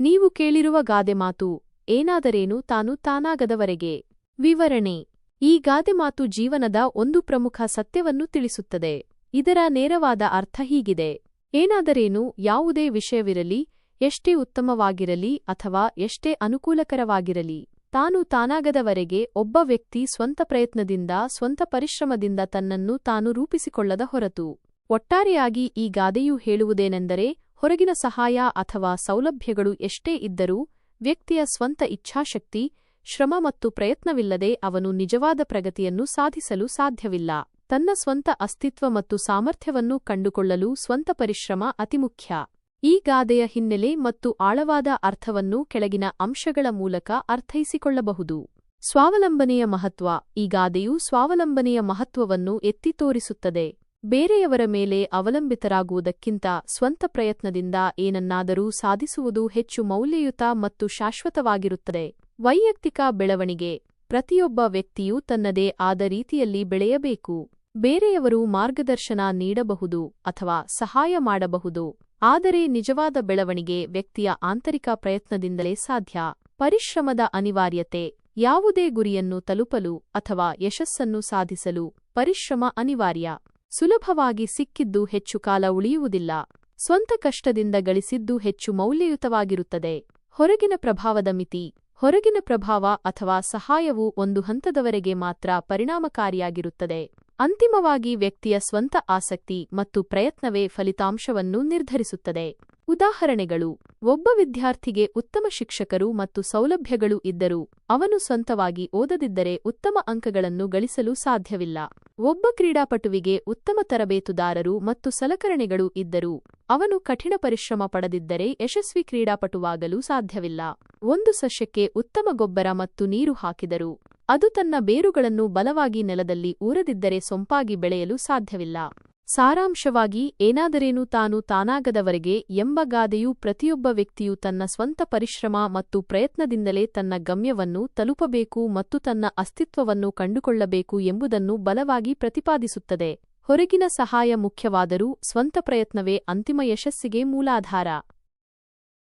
ನೀವು ಕೇಳಿರುವ ಗಾದೆ ಮಾತು, ಏನಾದರೇನು ತಾನು ತಾನಾಗದವರೆಗೆ. ವಿವರಣೆ. ಈ ಗಾದೆ ಮಾತು ಜೀವನದ ಒಂದು ಪ್ರಮುಖ ಸತ್ಯವನ್ನು ತಿಳಿಸುತ್ತದೆ. ಇದರ ನೇರವಾದ ಅರ್ಥ ಹೀಗಿದೆ. ಏನಾದರೇನು ಯಾವುದೇ ವಿಷಯವಿರಲಿ, ಎಷ್ಟೇ ಉತ್ತಮವಾಗಿರಲಿ ಅಥವಾ ಎಷ್ಟೇ ಅನುಕೂಲಕರವಾಗಿರಲಿ, ತಾನು ತಾನಾಗದವರೆಗೆ ಒಬ್ಬ ವ್ಯಕ್ತಿ ಸ್ವಂತ ಪ್ರಯತ್ನದಿಂದ, ಸ್ವಂತ ಪರಿಶ್ರಮದಿಂದ ತನ್ನನ್ನು ತಾನು ರೂಪಿಸಿಕೊಳ್ಳದ ಹೊರತು. ಒಟ್ಟಾರೆಯಾಗಿ ಈ ಗಾದೆಯು ಹೇಳುವುದೇನೆಂದರೆ ಹೊರಗಿನ ಸಹಾಯ ಅಥವಾ ಸೌಲಭ್ಯಗಳು ಎಷ್ಟೇ ಇದ್ದರೂ ವ್ಯಕ್ತಿಯ ಸ್ವಂತ ಇಚ್ಛಾಶಕ್ತಿ, ಶ್ರಮ ಮತ್ತು ಪ್ರಯತ್ನವಿಲ್ಲದೆ ಅವನು ನಿಜವಾದ ಪ್ರಗತಿಯನ್ನು ಸಾಧಿಸಲು ಸಾಧ್ಯವಿಲ್ಲ. ತನ್ನ ಸ್ವಂತ ಅಸ್ತಿತ್ವ ಮತ್ತು ಸಾಮರ್ಥ್ಯವನ್ನು ಕಂಡುಕೊಳ್ಳಲು ಸ್ವಂತ ಪರಿಶ್ರಮ ಅತಿಮುಖ್ಯ ಈ ಗಾದೆಯ ಹಿನ್ನೆಲೆ ಮತ್ತು ಆಳವಾದ ಅರ್ಥವನ್ನು ಕೆಳಗಿನ ಅಂಶಗಳ ಮೂಲಕ ಅರ್ಥೈಸಿಕೊಳ್ಳಬಹುದು. ಸ್ವಾವಲಂಬನೆಯ ಮಹತ್ವ ಈ ಗಾದೆಯು ಸ್ವಾವಲಂಬನೆಯ ಮಹತ್ವವನ್ನು ಎತ್ತಿ ತೋರಿಸುತ್ತದೆ. ಬೇರೆಯವರ ಮೇಲೆ ಅವಲಂಬಿತರಾಗುವುದಕ್ಕಿಂತ ಸ್ವಂತ ಪ್ರಯತ್ನದಿಂದ ಏನನ್ನಾದರೂ ಸಾಧಿಸುವುದು ಹೆಚ್ಚು ಮೌಲ್ಯಯುತ ಮತ್ತು ಶಾಶ್ವತವಾಗಿರುತ್ತದೆ. ವೈಯಕ್ತಿಕ ಬೆಳವಣಿಗೆ. ಪ್ರತಿಯೊಬ್ಬ ವ್ಯಕ್ತಿಯೂ ತನ್ನದೇ ಆದ ರೀತಿಯಲ್ಲಿ ಬೆಳೆಯಬೇಕು. ಬೇರೆಯವರು ಮಾರ್ಗದರ್ಶನ ನೀಡಬಹುದು ಅಥವಾ ಸಹಾಯ ಮಾಡಬಹುದು. ಆದರೆ ನಿಜವಾದ ಬೆಳವಣಿಗೆ ವ್ಯಕ್ತಿಯ ಆಂತರಿಕ ಪ್ರಯತ್ನದಿಂದಲೇ ಸಾಧ್ಯ. ಪರಿಶ್ರಮದ ಅನಿವಾರ್ಯತೆ. ಯಾವುದೇ ಗುರಿಯನ್ನು ತಲುಪಲು ಅಥವಾ ಯಶಸ್ಸನ್ನು ಸಾಧಿಸಲು ಪರಿಶ್ರಮ ಅನಿವಾರ್ಯ. ಸುಲಭವಾಗಿ ಸಿಕ್ಕಿದ್ದು ಹೆಚ್ಚು ಕಾಲ ಉಳಿಯುವುದಿಲ್ಲ. ಸ್ವಂತ ಕಷ್ಟದಿಂದ ಗಳಿಸಿದ್ದು ಹೆಚ್ಚು ಮೌಲ್ಯಯುತವಾಗಿರುತ್ತದೆ. ಹೊರಗಿನ ಪ್ರಭಾವದ ಮಿತಿ. ಹೊರಗಿನ ಪ್ರಭಾವ ಅಥವಾ ಸಹಾಯವು ಒಂದು ಹಂತದವರೆಗೆ ಮಾತ್ರ ಪರಿಣಾಮಕಾರಿಯಾಗಿರುತ್ತದೆ. ಅಂತಿಮವಾಗಿ ವ್ಯಕ್ತಿಯ ಸ್ವಂತ ಆಸಕ್ತಿ ಮತ್ತು ಪ್ರಯತ್ನವೇ ಫಲಿತಾಂಶವನ್ನು ನಿರ್ಧರಿಸುತ್ತದೆ. ಉದಾಹರಣೆಗಳು. ಒಬ್ಬ ವಿದ್ಯಾರ್ಥಿಗೆ ಉತ್ತಮ ಶಿಕ್ಷಕರು ಮತ್ತು ಸೌಲಭ್ಯಗಳು ಇದ್ದರೂ ಅವನು ಸ್ವಂತವಾಗಿ ಓದದಿದ್ದರೆ ಉತ್ತಮ ಅಂಕಗಳನ್ನು ಗಳಿಸಲು ಸಾಧ್ಯವಿಲ್ಲ. ಒಬ್ಬ ಕ್ರೀಡಾಪಟುವಿಗೆ ಉತ್ತಮ ತರಬೇತುದಾರರು ಮತ್ತು ಸಲಕರಣೆಗಳು ಇದ್ದರೂ ಅವನು ಕಠಿಣ ಪರಿಶ್ರಮ ಪಡೆದಿದ್ದರೆ ಯಶಸ್ವಿ ಕ್ರೀಡಾಪಟುವಾಗಲು ಸಾಧ್ಯವಿಲ್ಲ. ಒಂದು ಸಸ್ಯಕ್ಕೆ ಉತ್ತಮ ಗೊಬ್ಬರ ಮತ್ತು ನೀರು ಹಾಕಿದರು ಅದು ತನ್ನ ಬೇರುಗಳನ್ನು ಬಲವಾಗಿ ನೆಲದಲ್ಲಿ ಊರದಿದ್ದರೆ ಸೊಂಪಾಗಿ ಬೆಳೆಯಲು ಸಾಧ್ಯವಿಲ್ಲ. ಸಾರಾಂಶವಾಗಿ, ಏನಾದರೇನು ತಾನು ತಾನಾಗದವರೆಗೆ ಎಂಬ ಗಾದೆಯು ಪ್ರತಿಯೊಬ್ಬ ವ್ಯಕ್ತಿಯು ತನ್ನ ಸ್ವಂತ ಪರಿಶ್ರಮ ಮತ್ತು ಪ್ರಯತ್ನದಿಂದಲೇ ತನ್ನ ಗಮ್ಯವನ್ನು ತಲುಪಬೇಕು ಮತ್ತು ತನ್ನ ಅಸ್ತಿತ್ವವನ್ನು ಕಂಡುಕೊಳ್ಳಬೇಕು ಎಂಬುದನ್ನು ಬಲವಾಗಿ ಪ್ರತಿಪಾದಿಸುತ್ತದೆ. ಹೊರಗಿನ ಸಹಾಯ ಮುಖ್ಯವಾದರೂ ಸ್ವಂತ ಪ್ರಯತ್ನವೇ ಅಂತಿಮ ಯಶಸ್ಸಿಗೆ ಮೂಲಾಧಾರ.